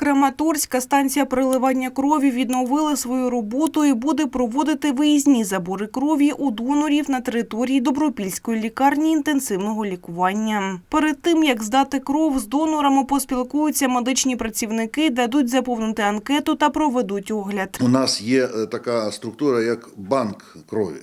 Краматорська станція переливання крові відновила свою роботу і буде проводити виїзні забори крові у донорів на території Добропільської лікарні інтенсивного лікування. Перед тим як здати кров з донорами, поспілкуються медичні працівники, дадуть заповнити анкету та проведуть огляд. У нас є е, така структура, як банк крові.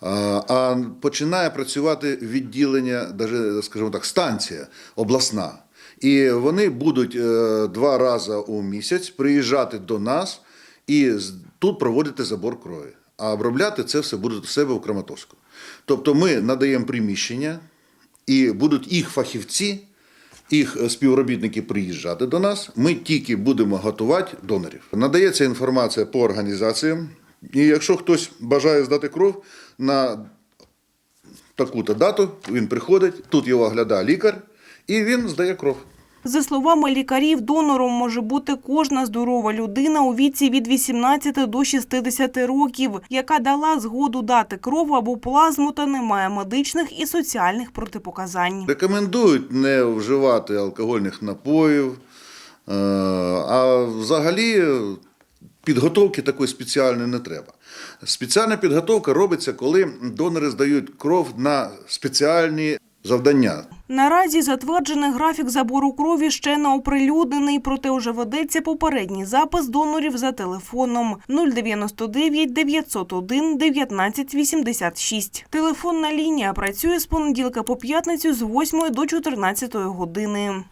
А починає працювати відділення, даже, скажімо так, станція обласна. І вони будуть е, два рази у місяць приїжджати до нас і тут проводити забор крові. А обробляти це все будуть у себе в Краматорську. Тобто ми надаємо приміщення, і будуть їх фахівці, їх е, співробітники приїжджати до нас. Ми тільки будемо готувати донорів. Надається інформація по організаціям. І якщо хтось бажає здати кров на таку-то дату, він приходить, тут його оглядає лікар, і він здає кров. За словами лікарів, донором може бути кожна здорова людина у віці від 18 до 60 років, яка дала згоду дати кров або плазму та не має медичних і соціальних протипоказань. Рекомендують не вживати алкогольних напоїв, е, а взагалі підготовки такої спеціальної не треба. Спеціальна підготовка робиться, коли донори здають кров на спеціальні завдання. Наразі затверджений графік забору крові ще не оприлюднений, проте вже ведеться попередній запис донорів за телефоном 099 901 1986. Телефонна лінія працює з понеділка по п'ятницю з 8 до 14 години.